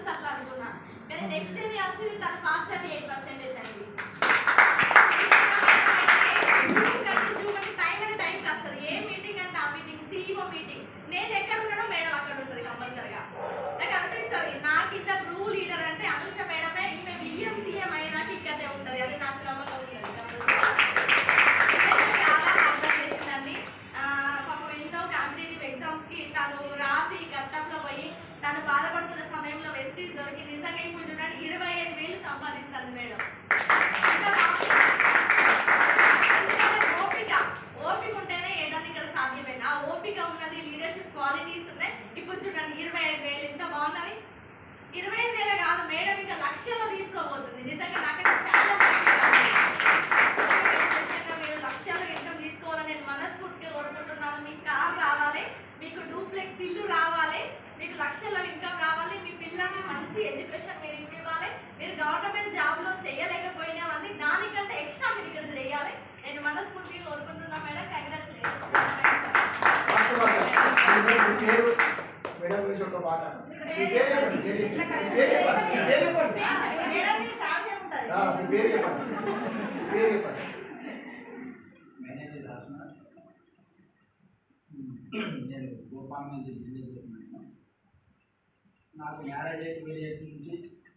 చూసి అట్లా అనుకున్నా. కానీ నెక్స్ట్ ఇయర్ వచ్చింది తన పాస్ అని ఎయిట్ పర్సెంటేజ్ అయింది. టైం టైంకి వస్తుంది. ఏ మీటింగ్ అంటే ఆ మీటింగ్ సీఈఓ మీటింగ్ నేను ఎక్కడ ఉన్నానో మేడం అక్కడ ఉంటుంది కంపల్సరిగా నాకు అనిపిస్తుంది నాకు ఇంత రూ లీడర్ అంటే అనుష మేడమే ఈమె విఎం సీఎం అయినాక ఇక్కడనే ఉంటుంది అది నాకు నమ్మకం ఉంటుంది చాలా హార్డ్ వర్క్ చేసిందండి ఆ, పాపం ఎన్నో కాంపిటేటివ్ ఎగ్జామ్స్కి తను రాసి గతంలో పోయి తను బాధపడుతున్న సమయంలో వెస్టీస్ దొరికి నిజంగా ఇప్పుడు చూడండి ఇరవై ఐదు వేలు సంపాదిస్తాను మేడం ఇంత బాగుంది. ఎందుకంటే ఓపిక ఓపిక ఉంటేనే ఏదైనా ఇక్కడ సాధ్యమైన ఆ ఓపిక ఉన్నది లీడర్షిప్ క్వాలిటీస్ ఉన్నాయి ఇప్పుడు చూడండి ఇరవై ఐదు వేలు ఎంత బాగున్నది ఇరవై ఐదు వేలే కాదు మేడం ఇంకా లక్షల్లో తీసుకోబోతుంది నిజంగా నాకైతే చాలా హ్యాపీగా ఉంది. నిజంగా మీరు లక్షల్లో ఇన్కమ్ తీసుకోవాలని నేను మనస్ఫూర్తిగా కోరుకుంటున్నాను మీకు కార్ రావాలి మీకు డూప్లెక్స్ ఇల్లు రావాలి మీకు లక్షల్లో ఇన్కమ్ రావాలి మీ పిల్లల్ని మంచి ఎడ్యుకేషన్ మీరు ఇవ్వాలి మీరు గవర్నమెంట్ జాబ్లో చేయలేకపోయినావన్నీ దానికంటే ఎక్స్ట్రా మీరు ఇక్కడ చేయాలి నేను మనస్ఫూర్తిగా కోరుకుంటున్నా మేడం కంగ్రాచులేషన్ మేడం గురించి ఒక మాట మీ పేరు చెప్పండి మీ పేరు చెప్పండి. మీ పేరు చెప్పండి మీ పేరు చెప్పండి ఆ, మీ పేరు చెప్పండి మీ పేరు చెప్పండి మేనేజర్ రాజ్కుమార్ నేను గోపాల్ నుంచి బిజినెస్ చేస్తున్నాను నాకు మ్యారేజ్ అయ్యి ట్వెల్వ్ ఇయర్స్ నుంచి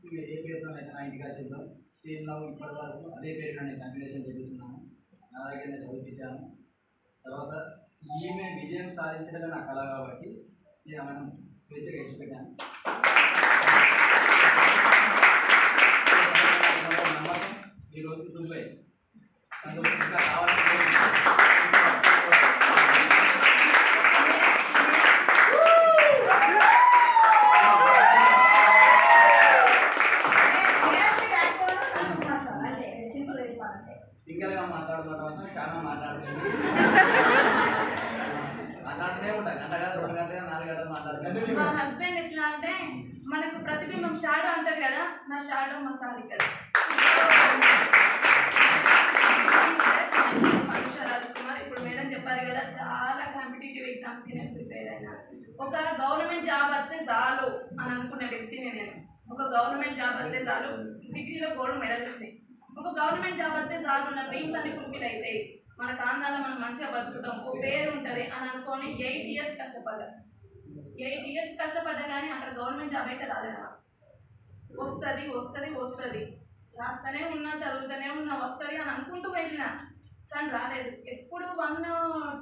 ఇక ఏ పేరుతో అయితే నా ఇంటికి వచ్చిందో స్టీల్లో ఇప్పటి వరకు అదే పేరులో నేను కంటిన్యూషన్ చేపిస్తున్నాను నా దగ్గర నేను చదివించాను తర్వాత ఈమె విజయం సాధించడమే నా కళ కాబట్టి నేను ఆమెను స్వేచ్ఛగా ఇచ్చిపెట్టాను నమ్మకం ఈరోజు దుబాయ్ అందుకు కావాల్సిన సింగిల్గా మాట్లాడుకోవడం అంటే చాలా మాట్లాడుతుంది మాట్లాడుతూనే ఉంటా గంట కాదు రెండు గంటలు నాలుగు గంటలు మాట్లాడుతుంది మా హస్బెండ్ ఎట్లా అంటే మనకు ప్రతిబింబం షాడో అంటారు కదా నా షాడో మా సార్ ఇక్కడ ఇప్పుడు మేడం చెప్పారు కదా చాలా కాంపిటేటివ్ ఎగ్జామ్స్కి నేను ప్రిపేర్ అయినా. ఒక గవర్నమెంట్ జాబ్ వస్తే చాలు అని అనుకునే వ్యక్తిని నేను. ఒక గవర్నమెంట్ జాబ్ వస్తే చాలు డిగ్రీలో గోల్డ్ మెడల్ ఉంది. ఒక గవర్నమెంట్ జాబ్ వస్తే చాలు నా డ్రీమ్స్ అన్ని ఫుల్ఫిల్ అవుతాయి మన కాందాలో మనం మంచిగా బతుకుతాం ఒక పేరు ఉంటుంది అని అనుకొని ఎయిట్ ఇయర్స్ కష్టపడ్డా. ఎయిట్ ఇయర్స్ కష్టపడ్డా కానీ అక్కడ గవర్నమెంట్ జాబ్ అయితే రాలేదు వస్తుంది వస్తుంది వస్తుంది. రాస్తూనే ఉన్నా చదువుతూనే ఉన్నా వస్తుంది అని అనుకుంటూ వెళ్ళిన. కానీ రాలేదు. ఎప్పుడు వన్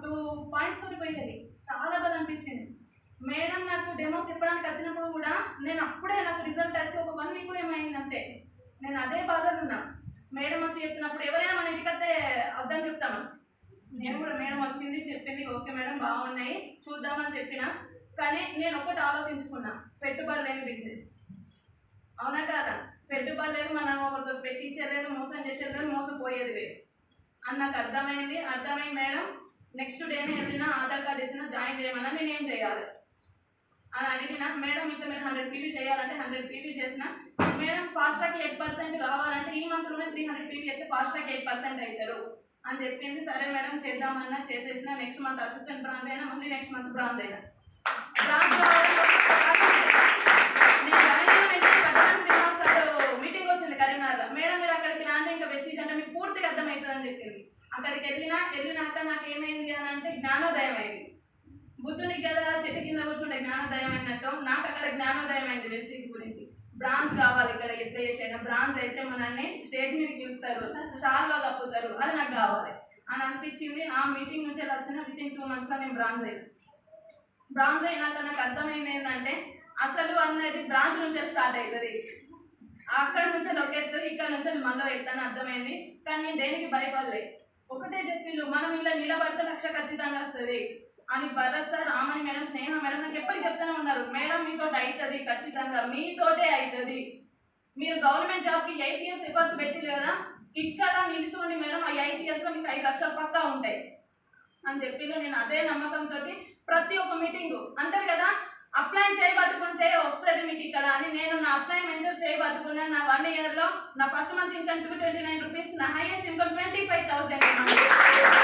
టూ పాయింట్స్ తోటి పోయింది. చాలా బాధ అనిపించింది. మేడం నాకు డెమోస్ చెప్పడానికి వచ్చినప్పుడు కూడా నేను అప్పుడే నాకు రిజల్ట్ వచ్చి ఒక వన్ వీక్ ఏమైంది అంతే. నేను అదే బాధలో మేడం వచ్చి చెప్పినప్పుడు ఎవరైనా మన ఇంటికి అర్థం చెప్తాను నేను కూడా మేడం వచ్చింది చెప్పింది ఓకే మేడం బాగున్నాయి. చూద్దామని చెప్పిన. కానీ నేను ఒకటి ఆలోచించుకున్నా. పెట్టుబడి లేని బిజినెస్ అవునా కాదా? పెట్టుబడలేదు మనం ఒకరితో పెట్టించేది మోసం చేసేది మోసపోయేది లేదు. అని నాకు అర్థమైంది. అర్థమైంది మేడం. నెక్స్ట్ డేనే వెళ్ళినా ఆధార్ కార్డు ఇచ్చినా జాయిన్ చేయమన్నా నేను ఏం చేయాలి? అని అడిగిన మేడం ఇట్లా మీరు హండ్రెడ్ పీవీ చేయాలంటే హండ్రెడ్ పీవీ చేసిన madam fast track eight percent కావాలంటే ఈ మంత్లోనే త్రీ హండ్రెడ్ పీవీ అయితే ఫాస్ట్ ట్రాక్ ఎయిట్ పర్సెంట్ అవుతారు. అని చెప్పింది. సరే మేడం చేద్దామన్నా చేసేసిన నెక్స్ట్ మంత్ అసిస్టెంట్ బ్రాంచ్ అయినా మళ్ళీ నెక్స్ట్ మంత్ బ్రాంచ్ అయినా బ్రాంచ్ నేను జాయిన్ అయిన వెంటనే పట్టణం శ్రీనివాస్ గారు మీటింగ్ వచ్చింది కరీంనగర్ మేడం మీరు అక్కడికి రాండి ఇంకా వెస్టీజ్ అంటే మీకు పూర్తిగా అర్థమవుతుందని చెప్పింది అక్కడికి వెళ్ళినా వెళ్ళినాక నాకు ఏమైంది అని అంటే జ్ఞానోదయం అయింది బుద్ధునికి కదా చెట్టు కింద కూర్చుంటే జ్ఞానోదయం అయినట్టు నాకు అక్కడ జ్ఞానోదయం అయింది వెస్టీజ్ గురించి. బ్రాంజ్ కావాలి ఇక్కడ ఎట్లా చేసైనా. బ్రాంజ్ అయితే మనల్ని స్టేజ్ మీద పిలుస్తారు షాల్లో కప్పుతారు అది నాకు కావాలి. అని అనిపించింది. ఆ మీటింగ్ నుంచి ఎలా వచ్చిన విత్ ఇన్ టూ మంత్స్లో నేను బ్రాంజ్ అయ్యాను బ్రాంచ్ అయినాక నాకు అర్థమైంది ఏంటంటే అసలు అనేది బ్రాంచ్ నుంచి స్టార్ట్ అవుతుంది. అక్కడ నుంచి లొకేషన్ ఇక్కడ నుంచి మళ్ళీ వెళ్తాను అర్థమైంది. కానీ నేను దేనికి భయపడలే. ఒకటే చెప్పిండు మనం ఇలా నిలబడితే లక్ష ఖచ్చితంగా వస్తుంది. అని Bharat sir Amani madam Sneha madam నాకు ఎప్పటికీ చెప్తూనే ఉన్నారు. మేడం మీతో అవుతుంది ఖచ్చితంగా మీతోటే అవుతుంది మీరు గవర్నమెంట్ జాబ్కి ఎయిట్ ఇయర్స్ ఎఫర్ట్స్ పెట్టిరు కదా? ఇక్కడ నిల్చోండి మేడం ఆ ఎయిట్ ఇయర్స్లో మీకు ఐదు లక్షలు పక్కా ఉంటాయి. అని చెప్పి నేను అదే నమ్మకంతో ప్రతి ఒక్క మీటింగు అంటారు కదా అప్లై చేయబట్టుకుంటే వస్తుంది మీకు ఇక్కడ అని నేను నా అప్లైమెంట్ చేయబట్టుకున్నా నా వన్ ఇయర్లో నా first month income two twenty nine rupees నా highest income twenty five thousand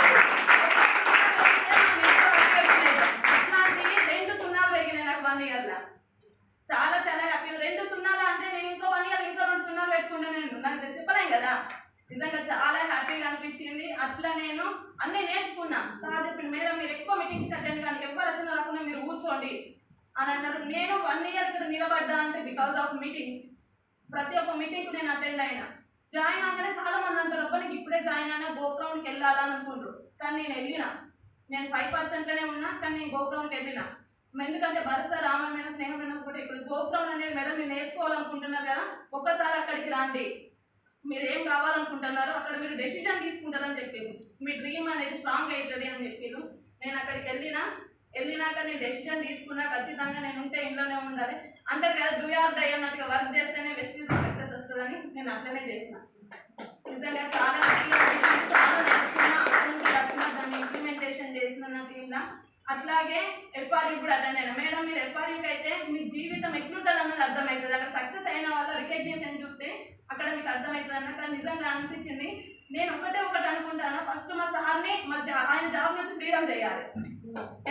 అట్లాంటి రెండు సున్నాలు అంటే నేను ఇంకో వన్ ఇయర్లో చాలా చాలా హ్యాపీ రెండు సున్నాలు చెప్పిండు నాకు చెప్పలేం కదా. నిజంగా చాలా హ్యాపీగా అనిపించింది. అట్లా నేను అన్నీ నేర్చుకున్నా. సార్ చెప్పింది మేడం మీరు ఎక్కువ మీటింగ్స్ అటెండ్ కానీ ఎవరు వచ్చినా రాకుండా మీరు కూర్చోండి అని అన్నారు. నేను వన్ ఇయర్ ఇక్కడ నిలబడ్డా అంటే బికాస్ ఆఫ్ మీటింగ్స్ ప్రతి ఒక్క మీటింగ్కి నేను అటెండ్ అయినా. జాయిన్ అవగానే చాలా మంది అంటారు అబ్బా ఇప్పుడే జాయిన్ అయినా గోప్రౌండ్కి వెళ్ళాలని అనుకుంటారు. కానీ నేను వెళ్ళిన. నేను ఫైవ్ పర్సెంట్లోనే ఉన్నా కానీ నేను గోప్రౌండ్కి వెళ్ళినా. ఎందుకంటే భరస రామమైన స్నేహమైన కూడా ఇప్పుడు గోపురం అనేది మేడం మీరు నేర్చుకోవాలనుకుంటున్నారు కదా ఒక్కసారి అక్కడికి రండి. మీరు ఏం కావాలనుకుంటున్నారో అక్కడ మీరు డెసిషన్ తీసుకుంటారని చెప్పారు. మీ డ్రీమ్ అనేది స్ట్రాంగ్ అవుతుంది అని చెప్పారు. నేను అక్కడికి వెళ్ళినా వెళ్ళినాక నేను డెసిషన్ తీసుకున్నా ఖచ్చితంగా నేను ఉంటే ఇంట్లోనే ఉండాలి. అంటే కదా డూ ఆర్ డై అన్నట్టుగా వర్క్ చేస్తేనే బెస్ట్ సక్సెస్ వస్తుందని నేను అట్లనే చేసిన. నిజంగా చాలా చాలా నేర్చుకున్నా నుంచి దాన్ని ఇంప్లిమెంటేషన్ చేసిన నా టీంలో అట్లాగే ఎఫ్ఆర్యూ కూడా అటెండ్ అయినా. మేడం మీరు ఎఫ్ఆర్యూకి అయితే మీ జీవితం ఎట్లుంటుంది అన్నది అర్థమవుతుంది. అక్కడ సక్సెస్ అయిన వాళ్ళ రికగ్నేషన్ చూస్తే అక్కడ మీకు అర్థమవుతుంది అన్న అక్కడ నిజంగా అనిపించింది. నేను ఒకటే ఒకటి అనుకుంటాను. ఫస్ట్ మా సార్ని మా ఆయన జాబ్ నుంచి ఫ్రీడమ్ చేయాలి.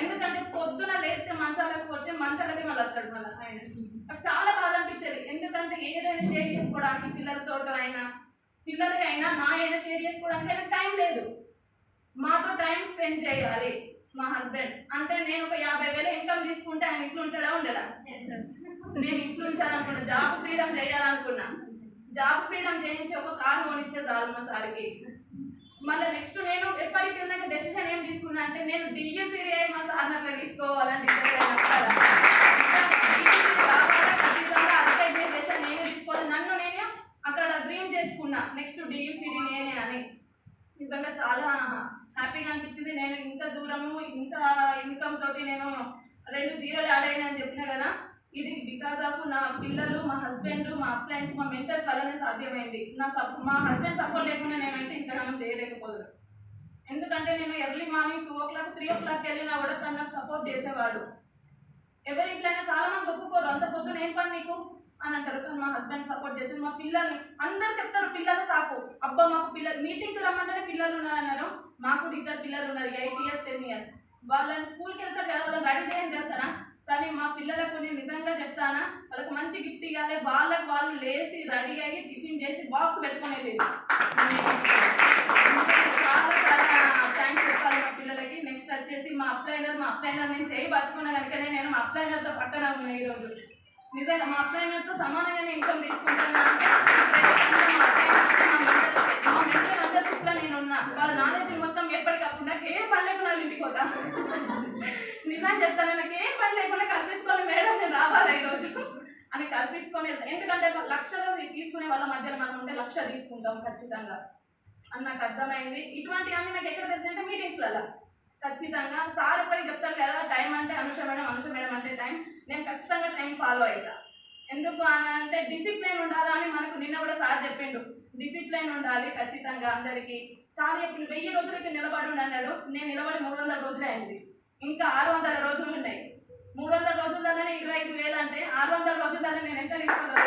ఎందుకంటే పొద్దున లేకపోతే మంచాలకు పోతే మంచాలకి మళ్ళీ వస్తాడు మళ్ళీ ఆయన. నాకు చాలా బాధ అనిపించేది. ఎందుకంటే ఏదైనా షేర్ చేసుకోవడానికి పిల్లలతో అయినా పిల్లలకి అయినా నా అయినా షేర్ చేసుకోవడానికి అయినా టైం లేదు. మాతో టైం స్పెండ్ చేయాలి. మా హస్బెండ్ అంటే నేను ఒక యాభై వేల ఇన్కమ్ తీసుకుంటే ఆయన ఇంట్లో ఉంటాడా ఉండడా? నేను ఇంట్లో ఉంచాలనుకున్నా. జాబ్ ఫ్రీడమ్ చేయాలనుకున్నా. జాబ్ ఫ్రీడమ్ చేయించి ఒక కారు కొనిస్తే చాలు మా సార్కి. మళ్ళీ నెక్స్ట్ నేను ఎప్పటికి వెళ్ళాక డెసిషన్ ఏం తీసుకున్నా అంటే నేను డిఎస్సీ మా సార్ అట్లా తీసుకోవాలని డిసైడ్ నేనే నన్ను అక్కడ డ్రీమ్ చేసుకున్నా. నెక్స్ట్ డిఎస్సిడి నేనే అని. నిజంగా చాలా హ్యాపీగా అనిపించింది. నేను ఇంత దూరము ఇంత ఇన్కమ్ తోటి నేను రెండు జీరోలు యాడ్ అయినా అని చెప్పిన కదా ఇది బికాస్ ఆఫ్ నా పిల్లలు మా హస్బెండ్ మా అప్లయన్స్ మా మెంటర్స్ వల్లనే సాధ్యమైంది. నా సప్ మా హస్బెండ్ సపోర్ట్ లేకుండా నేనంటే ఇంతగానం చేయలేకపోదును ఎందుకంటే నేను early morning two o'clock three o'clock వెళ్ళినా కూడా తను నాకు సపోర్ట్ చేసేవాడు. ఎవరి ఇంట్లోనే చాలా మంది ఒప్పుకోరు అంత పొద్దున ఏం పని నీకు? అని అంటారు. కానీ మా హస్బెండ్ సపోర్ట్ చేసి మా పిల్లల్ని. అందరు చెప్తారు పిల్లలు సాకు. అబ్బా మాకు పిల్లలు మీటింగ్కి రమ్మంటేనే పిల్లలు నా మాకు కూడా ఇద్దరు పిల్లలు ఉన్నారు ఎయిట్ ఇయర్స్ టెన్ ఇయర్స్ వాళ్ళని స్కూల్కి వెళ్తారు కదా వాళ్ళని రెడీ చేయండి తెలుస్తారా కానీ మా పిల్లలకు నేను నిజంగా చెప్తానా వాళ్ళకి మంచి గిఫ్ట్ ఇవ్వాలి వాళ్ళకి వాళ్ళు లేచి రెడీ అయ్యి టిఫిన్ చేసి బాక్స్ పెట్టుకునేది చాలా చాలా థ్యాంక్స్ చెప్పాలి మా పిల్లలకి. నెక్స్ట్ వచ్చేసి మా అప్లైనర్ మా అప్లైనర్ నేను చేయి పట్టుకున్నా కనుకనే నేను మా అప్లైనర్తో పక్కన ఉన్నా ఈరోజు నిజంగా మా అప్లైనర్తో సమానంగా నేను ఇన్కమ్ తీసుకుంటాను అంటే ప్రతి ఒక్కరు మా mentor కి, మా mentor మెంటర్షిప్లో నేను ఉన్నా వాళ్ళ నాలెడ్జ్ మొత్తం ఎప్పటికప్పుడు నాకు ఏం పని లేకుండా ఇంటికి పోతా. నిజాన్ని చెప్తాను నాకు ఏం పని లేకుండా కల్పించుకొని మేడం నేను రావాలి ఈరోజు? అని కల్పించుకొని ఎందుకంటే లక్షలు తీసుకునే వాళ్ళ మధ్యలో మనం ఉంటే లక్ష తీసుకుంటాం ఖచ్చితంగా. అని నాకు అర్థమైంది. ఇటువంటివన్నీ నాకు ఎక్కడ తెలిసాయంటే మీటింగ్స్లలో ఖచ్చితంగా సార్ ఎప్పటికి చెప్తారు కదా టైం అంటే అనుష మేడం అనుష మేడం అంటే టైం. నేను ఖచ్చితంగా టైం ఫాలో అవుతా ఎందుకు అని అంటే డిసిప్లిన్ ఉండాలా అని మనకు నిన్న కూడా సార్ చెప్పిండు. డిసిప్లిన్ ఉండాలి ఖచ్చితంగా అందరికీ. చాలా చెప్పిండు వెయ్యి రోజులకి నిలబడి ఉండి అన్నాడు. నేను నిలబడి మూడు వందల రోజులే అయింది. ఇంకా ఆరు వందల రోజులు ఉన్నాయి. మూడు వందల రోజుల్లోనే ఇరవై ఐదు వేలు అంటే ఆరు వందల రోజుల్లోనే నేను ఎంత తీసుకున్నాను?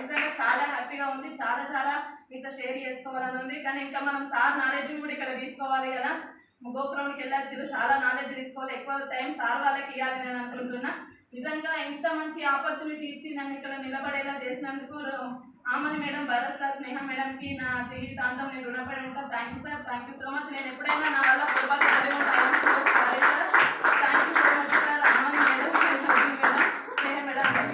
నిజంగా చాలా హ్యాపీగా ఉంది. చాలా చాలా మీతో షేర్ చేసుకోవాలని ఉంది. కానీ ఇంకా మనం సార్ నాలెడ్జ్ కూడా ఇక్కడ తీసుకోవాలి కదా. గోపురంకి వెళ్ళొచ్చు చాలా నాలెడ్జ్ తీసుకోవాలి. ఎక్కువ టైం సార్ వాళ్ళకి ఇవ్వాలి నేను అనుకుంటున్నా. నిజంగా ఎంత మంచి ఆపర్చునిటీ ఇచ్చి నన్ను ఇక్కడ నిలబడేలా చేసినందుకు ఆమని మేడం భరత్ సార్ స్నేహ మేడంకి నా జీవితాంతం నేను రుణపడి ఉంటాను thank you sir thank you so much నేను ఎప్పుడైనా నా వల్ల పొరపాటు జరిగి ఉంటాను సార్.